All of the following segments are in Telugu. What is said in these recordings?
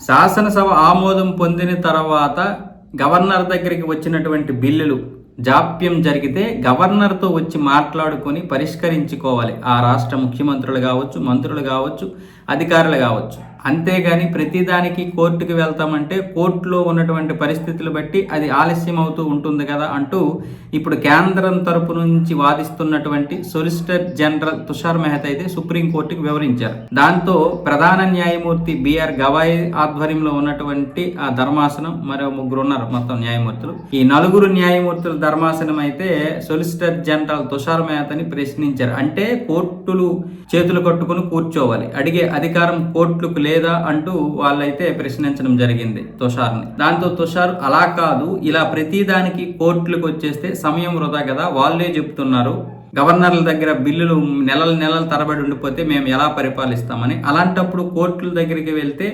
శాసనసభ ఆమోదం పొందిన తర్వాత గవర్నర్ దగ్గరికి వచ్చినటువంటి బిల్లులు జాప్యం జరిగితే గవర్నర్తో వచ్చి మాట్లాడుకొని పరిష్కరించుకోవాలి. ఆ రాష్ట్ర ముఖ్యమంత్రులు కావచ్చు మంత్రులు కావచ్చు అధికారులు కావచ్చు. అంతేగాని ప్రతిదానికి కోర్టుకి వెళ్తామంటే కోర్టులో ఉన్నటువంటి పరిస్థితులు బట్టి అది ఆలస్యం అవుతూ ఉంటుంది కదా అంటూ ఇప్పుడు కేంద్రం తరపు నుంచి వాదిస్తున్నటువంటి సొలిసిటర్ జనరల్ తుషార్ మెహతా అయితే సుప్రీంకోర్టుకి వివరించారు. దాంతో ప్రధాన న్యాయమూర్తి బిఆర్ గవాయ్ ఆధ్వర్యంలో ఉన్నటువంటి ఆ ధర్మాసనం మరో ముగ్గురు ఉన్నారు మొత్తం న్యాయమూర్తులు. ఈ నలుగురు న్యాయమూర్తుల ధర్మాసనం అయితే సొలిసిటర్ జనరల్ తుషార్ మెహతాని ప్రశ్నించారు. అంటే కోర్టులు చేతులు కట్టుకుని కూర్చోవాలి. అడిగే అధికారం కోర్టులకు లే లేదా అంటూ వాళ్ళైతే ప్రశ్నించడం జరిగింది తుషార్ని. దాంతో తుషార్ అలా కాదు ఇలా ప్రతిదానికి కోర్టులకు వచ్చేస్తే సమయం వృధా కదా వాళ్ళే చెప్తున్నారు. గవర్నర్ల దగ్గర బిల్లులు నెలల నెలల తరబడి ఉండిపోతే మేము ఎలా పరిపాలిస్తామని. అలాంటప్పుడు కోర్టుల దగ్గరికి వెళ్తే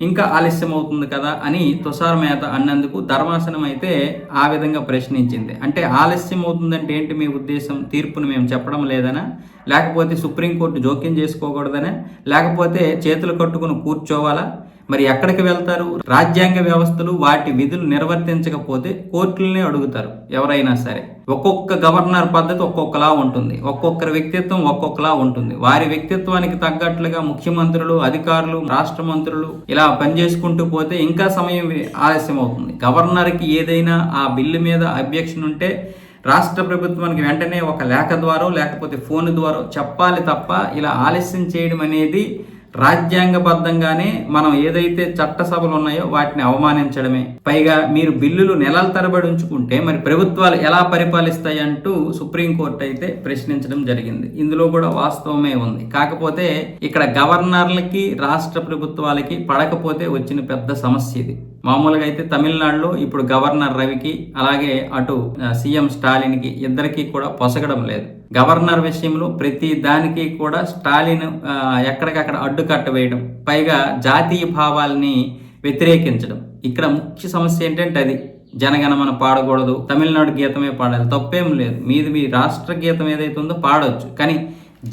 ఇంకా ఆలస్యం అవుతుంది కదా అని తుషార్ మేత అన్నందుకు ధర్మాసనం అయితే ఆ విధంగా ప్రశ్నించింది. అంటే ఆలస్యం అవుతుందంటే ఏంటి మీ ఉద్దేశం? తీర్పును మేము చెప్పడం లేదనా? లేకపోతే సుప్రీంకోర్టు జోక్యం చేసుకోకూడదనా? లేకపోతే చేతులు కట్టుకుని కూర్చోవాలా? మరి ఎక్కడికి వెళ్తారు? రాజ్యాంగ వ్యవస్థలు వాటి విధులు నిర్వర్తించకపోతే కోర్టులనే అడుగుతారు ఎవరైనా సరే. ఒక్కొక్క గవర్నర్ పద్ధతి ఒక్కొక్కలా ఉంటుంది. ఒక్కొక్కరి వ్యక్తిత్వం ఒక్కొక్కలా ఉంటుంది. వారి వ్యక్తిత్వానికి తగ్గట్లుగా ముఖ్యమంత్రులు అధికారులు రాష్ట్ర మంత్రులు ఇలా పనిచేసుకుంటూ పోతే ఇంకా సమయం ఆలస్యం అవుతుంది. గవర్నర్కి ఏదైనా ఆ బిల్లు మీద అబ్జెక్షన్ ఉంటే రాష్ట్ర ప్రభుత్వానికి వెంటనే ఒక లేఖ ద్వారా లేకపోతే ఫోన్ ద్వారా చెప్పాలి తప్ప ఇలా ఆలస్యం చేయడం అనేది రాజ్యాంగబద్ధంగానే మనం ఏదైతే చట్టసభలు ఉన్నాయో వాటిని అవమానించడమే. పైగా మీరు బిల్లులు నెలల తరబడి ఉంచుకుంటే మరి ప్రభుత్వాలు ఎలా పరిపాలిస్తాయి అంటూ సుప్రీంకోర్టు అయితే ప్రశ్నించడం జరిగింది. ఇందులో కూడా వాస్తవమే ఉంది. కాకపోతే ఇక్కడ గవర్నర్లకి రాష్ట్ర ప్రభుత్వాలకి పడకపోతే వచ్చిన పెద్ద సమస్య ఇది. మామూలుగా అయితే తమిళనాడులో ఇప్పుడు గవర్నర్ రవికి అలాగే అటు సీఎం స్టాలిన్కి ఇద్దరికీ కూడా పొసగడం లేదు. గవర్నర్ విషయంలో ప్రతి దానికి కూడా స్టాలిన్ ఎక్కడికక్కడ అడ్డుకట్ట వేయడం పైగా జాతీయ భావాల్ని వ్యతిరేకించడం. ఇక్కడ ముఖ్య సమస్య ఏంటంటే అది. జనగణమన పాడకూడదు తమిళనాడు గీతమే పాడాలి తప్పేం లేదు. మీది మీ రాష్ట్ర గీతం ఏదైతే ఉందో పాడవచ్చు కానీ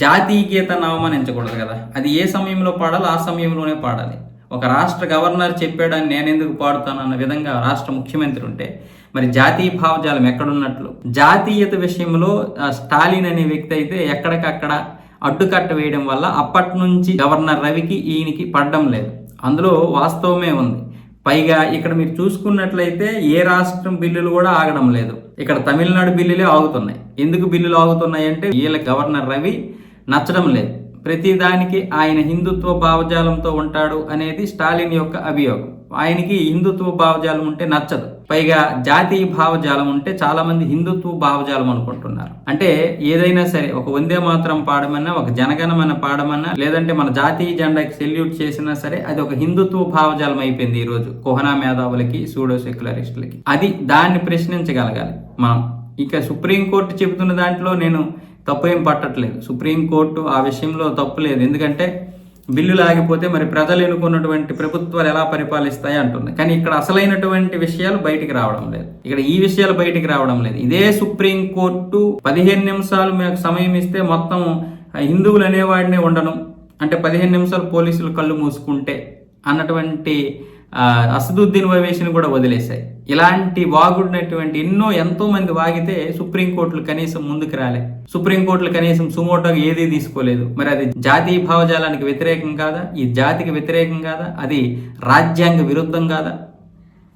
జాతీయ గీతాన్ని అవమానించకూడదు కదా. అది ఏ సమయంలో పాడాలో ఆ సమయంలోనే పాడాలి. ఒక రాష్ట్ర గవర్నర్ చెప్పాడని నేను ఎందుకు పాడుతాను? అన్న విధంగా రాష్ట్ర ముఖ్యమంత్రి ఉంటే మరి జాతీయ భావజాలం ఎక్కడున్నట్లు? జాతీయత విషయంలో ఆ, స్టాలిన్ అనే వ్యక్తి అయితే ఎక్కడికక్కడ అడ్డుకట్ట వేయడం వల్ల అప్పటి నుంచి గవర్నర్ రవికి ఈయనకి పడడం లేదు. అందులో వాస్తవమే ఉంది. పైగా ఇక్కడ మీరు చూసుకున్నట్లయితే ఏ రాష్ట్రం బిల్లులు కూడా ఆగడం లేదు. ఇక్కడ తమిళనాడు బిల్లులే ఆగుతున్నాయి. ఎందుకు బిల్లులు ఆగుతున్నాయి అంటే వీళ్ళ గవర్నర్ రవి నచ్చడం లేదు. ప్రతిదానికి ఆయన హిందుత్వ భావజాలంతో ఉంటాడు అనేది స్టాలిన్ యొక్క అభియోగం. ఆయనకి హిందుత్వ భావజాలం ఉంటే నచ్చదు. పైగా జాతీయ భావజాలం ఉంటే చాలా మంది హిందుత్వ భావజాలం అనుకుంటున్నారు. అంటే ఏదైనా సరే ఒక వందే మాత్రం పాడమన్నా ఒక జనగణమన పాడమన్నా లేదంటే మన జాతీయ జెండాకి సెల్యూట్ చేసినా సరే అది ఒక హిందుత్వ భావజాలం అయిపోయింది ఈరోజు కోహనా మేధావులకి సూడో సెక్యులరిస్టులకి. అది దాన్ని ప్రశ్నించగలగాలి మనం. ఇక సుప్రీంకోర్టు చెబుతున్న దాంట్లో నేను తప్పు ఏం పట్టట్లేదు. సుప్రీంకోర్టు ఆ విషయంలో తప్పు లేదు. ఎందుకంటే బిల్లులు ఆగిపోతే మరి ప్రజలు ఎన్నుకున్నటువంటి ప్రభుత్వాలు ఎలా పరిపాలిస్తాయి అంటుంది. కానీ ఇక్కడ అసలైనటువంటి విషయాలు బయటికి రావడం లేదు. ఇక్కడ ఈ విషయాలు బయటికి రావడం లేదు. ఇదే సుప్రీంకోర్టు పదిహేను నిమిషాలు మీకు సమయం ఇస్తే మొత్తం హిందువులు అనేవాడినే ఉండను. అంటే పదిహేను నిమిషాలు పోలీసులు కళ్ళు మూసుకుంటే అన్నటువంటి అసదుద్దీన్ ఓవైసీని కూడా వదిలేశాయి. ఇలాంటి వాగుడినటువంటి ఎన్నో ఎంతో మంది వాగితే సుప్రీంకోర్టులు కనీసం ముందుకు రాలే. సుప్రీంకోర్టులు కనీసం సుమోటోగా ఏదీ తీసుకోలేదు. మరి అది జాతీయ భావజాలానికి వ్యతిరేకం కాదా? ఈ జాతికి వ్యతిరేకం కాదా? అది రాజ్యాంగ విరుద్ధం కాదా?